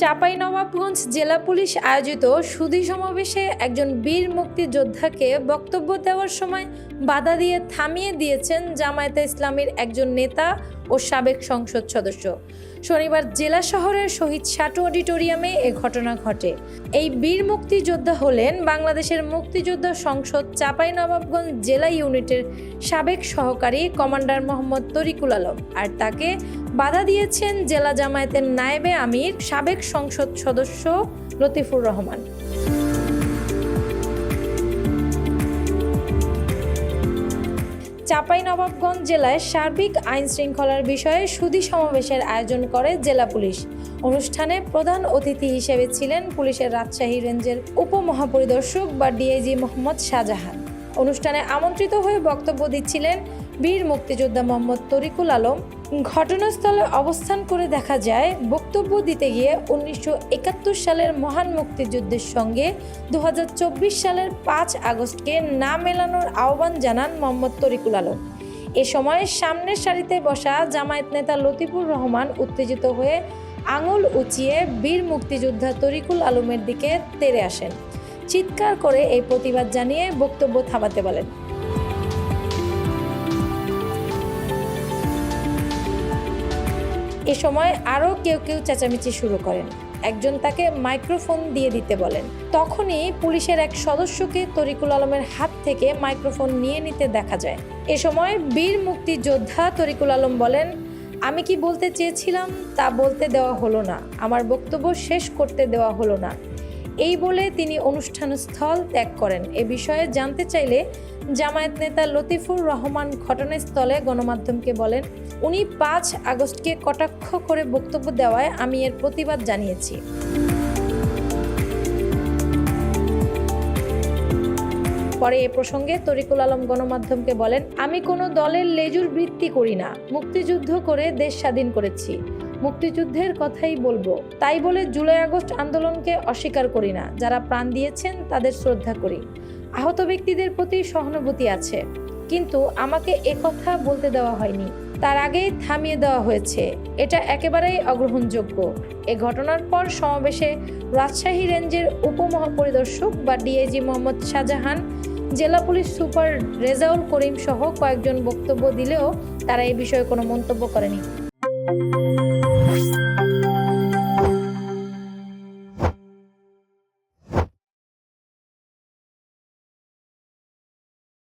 চাপাই নবাবগঞ্জ জেলা পুলিশ আয়োজিত সুধী সমাবেশে একজন বীর মুক্তিযোদ্ধাকে বক্তব্য দেওয়ার সময় বাধা দিয়ে থামিয়ে দিয়েছেন জামায়াতে ইসলামীর একজন নেতা ও সাবেক সংসদ সদস্য। শনিবার জেলা শহরের শহীদ সাটু অডিটোরিয়ামে এ ঘটনা ঘটে। এই বীর মুক্তিযোদ্ধা হলেন বাংলাদেশের মুক্তিযোদ্ধা সংসদ চাপাই নবাবগঞ্জ জেলা ইউনিটের সাবেক সহকারী কমান্ডার মোহাম্মদ তরিকুল আলম। আর তাকে বাধা দিয়েছেন জেলা জামায়াতের নায়েবে আমির, সাবেক সংসদ সদস্য লতিফুর রহমান। চাঁপাইনবাবগঞ্জ জেলায় সার্বিক আইন শৃঙ্খলার বিষয়ে সুধী সমাবেশের আয়োজন করে জেলা পুলিশ। অনুষ্ঠানে প্রধান অতিথি হিসেবে ছিলেন পুলিশের রাজশাহী রেঞ্জের উপমহাপরিদর্শক বা ডিআইজি মোহাম্মদ শাহজাহান। অনুষ্ঠানে আমন্ত্রিত হয়ে বক্তব্য দিচ্ছিলেন বীর মুক্তিযোদ্ধা মোহাম্মদ তরিকুল আলম ঘটনাস্থলে অবস্থান করে দেখা যায়, বক্তব্য দিতে গিয়ে উনিশশো একাত্তর সালের মহান মুক্তিযুদ্ধের সঙ্গে দু হাজার চব্বিশ সালের পাঁচ আগস্টকে না মেলানোর আহ্বান জানান মোহাম্মদ তরিকুল আলম। এ সময় সামনের সারিতে বসা জামায়াত নেতা লতিফুর রহমান উত্তেজিত হয়ে আঙুল উঁচিয়ে বীর মুক্তিযোদ্ধা তরিকুল আলমের দিকে তেড়ে আসেন। চিৎকার করে এই প্রতিবাদ জানিয়ে বক্তব্য থামাতে বলেন। এ সময় আরও কেউ কেউ চেঁচামেচি শুরু করেন। একজন তাকে মাইক্রোফোন দিয়ে দিতে বলেন। তখনই পুলিশের এক সদস্যকে তরিকুল আলমের হাত থেকে মাইক্রোফোন নিয়ে নিতে দেখা যায়। এ সময় বীর মুক্তিযোদ্ধা তরিকুল আলম বলেন, আমি কি বলতে চেয়েছিলাম? তা বলতে দেওয়া হলো না। আমার বক্তব্য শেষ করতে দেওয়া হলো না। এই বলে তিনি অনুষ্ঠানস্থল ত্যাগ করেন। এ বিষয়ে জানতে চাইলে জামায়াত নেতা লতিফুর রহমান ঘটনাস্থলে গণমাধ্যমকে বলেন, উনি পাঁচ আগস্টকে কটাক্ষ করে বক্তব্য দেওয়ায় আমি এর প্রতিবাদ জানিয়েছি। পরে এ প্রসঙ্গে তরিকুল আলম গণমাধ্যমকে বলেন, আমি কোনো দলের লেজুর বৃত্তি করি না। মুক্তিযুদ্ধ করে দেশ স্বাধীন করেছি। মুক্তিযুদ্ধের কথাই বলব। তাই বলে জুলাই আগস্ট আন্দোলনকে অস্বীকার করি না। যারা প্রাণ দিয়েছেন, তাদের শ্রদ্ধা করি। আহত ব্যক্তিদের প্রতি সহানুভূতি আছে। কিন্তু আমাকে কথা বলতে দেওয়া হয়নি। তার আগেই থামিয়ে দেওয়া হয়েছে। এটা একেবারেই অগ্রহণযোগ্য। এ ঘটনার পর সমাবেশে রাজশাহী রেঞ্জের উপমহাপরিদর্শক বা ডিআইজি মোহাম্মদ শাহজাহান, জেলা পুলিশ সুপার রেজাউল করিম সহ কয়েকজন বক্তব্য দিলেও তারা এই বিষয়ে কোনো মন্তব্য করেনি। Música